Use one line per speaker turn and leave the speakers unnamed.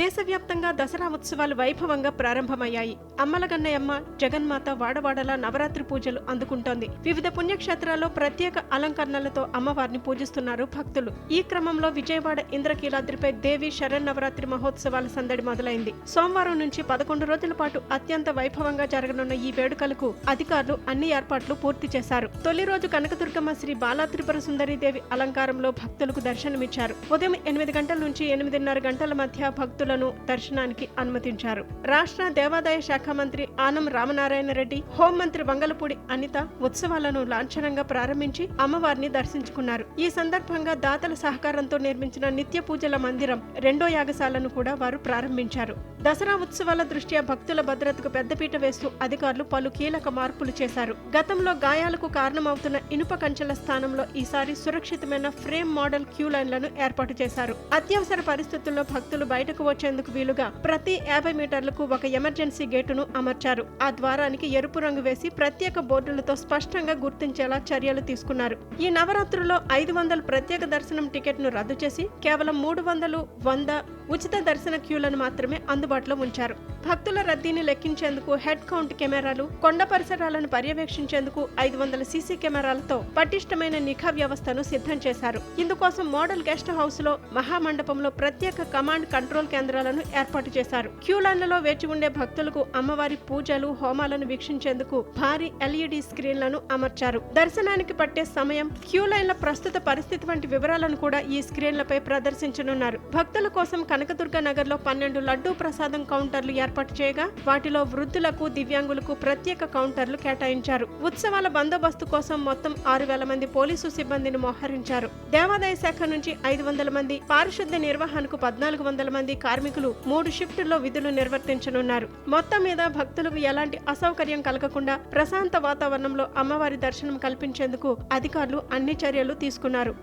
దేశవ్యాప్తంగా దసరా ఉత్సవాలు వైభవంగా ప్రారంభమయ్యాయి. అమ్మలగన్నయమ్మ జగన్మాత వాడవాడలా నవరాత్రి పూజలు అందుకుంటోంది. వివిధ పుణ్యక్షేత్రాల్లో ప్రత్యేక అలంకరణలతో అమ్మవారిని పూజిస్తున్నారు భక్తులు. ఈ క్రమంలో విజయవాడ ఇంద్రకీలాద్రిపై దేవి శరన్నవరాత్రి మహోత్సవాల సందడి మొదలైంది. సోమవారం నుంచి పదకొండు రోజుల పాటు అత్యంత వైభవంగా జరగనున్న ఈ వేడుకలకు అధికారులు అన్ని ఏర్పాట్లు పూర్తి చేశారు. తొలి రోజు కనకదుర్గమ్మ శ్రీ బాలా త్రిపుర సుందరీదేవి అలంకారంలో భక్తులకు దర్శనమిచ్చారు. ఉదయం ఎనిమిది గంటల నుంచి ఎనిమిదిన్నర గంటల మధ్య భక్తులు భక్తులను దర్శనానికి అనుమతించారు. రాష్ట్ర దేవాదాయ శాఖ మంత్రి ఆనం రామనారాయణ రెడ్డి హోంమంత్రి వంగలపూడి అనిత ఉత్సవాలను లాంఛనంగా ప్రారంభించి అమ్మవారిని దర్శించుకున్నారు. ఈ సందర్భంగా దాతల సహకారంతో నిర్మించిన నిత్య పూజల మందిరం రెండో యాగశాలను కూడా వారు ప్రారంభించారు. దసరా ఉత్సవాల దృష్ట్యా భక్తుల భద్రతకు పెద్దపీట వేస్తూ అధికారులు పలు కీలక మార్పులు చేశారు. గతంలో గాయాలకు కారణమవుతున్న ఇనుప కంచెల స్థానంలో ఈసారి సురక్షితమైన ఫ్రేమ్ మోడల్ క్యూ లైన్లను ఏర్పాటు చేశారు. అత్యవసర పరిస్థితుల్లో భక్తులు బయటకు వచ్చేందుకు వీలుగా ప్రతి యాభై మీటర్లకు ఒక ఎమర్జెన్సీ గేటును అమర్చారు. ఆ ద్వారానికి ఎరుపు రంగు వేసి ప్రత్యేక బోర్డులతో స్పష్టంగా గుర్తించేలా చర్యలు తీసుకున్నారు. ఈ నవరాత్రుల్లో ఐదు వందల ప్రత్యేక దర్శనం టికెట్ను రద్దు చేసి కేవలం మూడు వందలు వంద ఉచిత దర్శన క్యూలను మాత్రమే అందుబాటులో ఉంచారు. భక్తుల రద్దీని లెక్కించేందుకు హెడ్ కౌంట్ కెమెరాలు కొండ పరిసరాలను పర్యవేక్షించేందుకు ఐదు వందల సీసీ కెమెరాలతో పటిష్టమైన నిఘా వ్యవస్థను సిద్ధం చేశారు. ఇందుకోసం మోడల్ గెస్ట్ హౌస్లో మహామండపంలో ప్రత్యేక కమాండ్ కంట్రోల్ కేంద్రాలను ఏర్పాటు చేశారు. క్యూ లైన్లలో వేచి ఉండే భక్తులకు అమ్మవారి పూజలు హోమాలను వీక్షించేందుకు భారీ ఎల్ఈడి స్క్రీన్లను అమర్చారు. దర్శనానికి పట్టే సమయం క్యూ లైన్ల ప్రస్తుత పరిస్థితి వంటి వివరాలను కూడా ఈ స్క్రీన్లపై ప్రదర్శించనున్నారు. భక్తుల కోసం కనకదుర్గ నగర్లో పన్నెండు లడ్డూ ప్రసాదం కౌంటర్లు ఏర్పాటు చేయగా వాటిలో వృద్ధులకు దివ్యాంగులకు ప్రత్యేక కౌంటర్లు కేటాయించారు. ఉత్సవాల బందోబస్తు కోసం మొత్తం ఆరు వేల మంది పోలీసు సిబ్బందిని మోహరించారు. దేవాదాయ శాఖ నుంచి ఐదు వందల మంది పారిశుద్ధ్య నిర్వహణకు పద్నాలుగు వందల మంది కార్మికులు మూడు షిఫ్టుల్లో విధులు నిర్వర్తించనున్నారు. మొత్తం మీద భక్తులకు ఎలాంటి అసౌకర్యం కలగకుండా ప్రశాంత వాతావరణంలో అమ్మవారి దర్శనం కల్పించేందుకు అధికారులు అన్ని చర్యలు తీసుకున్నారు.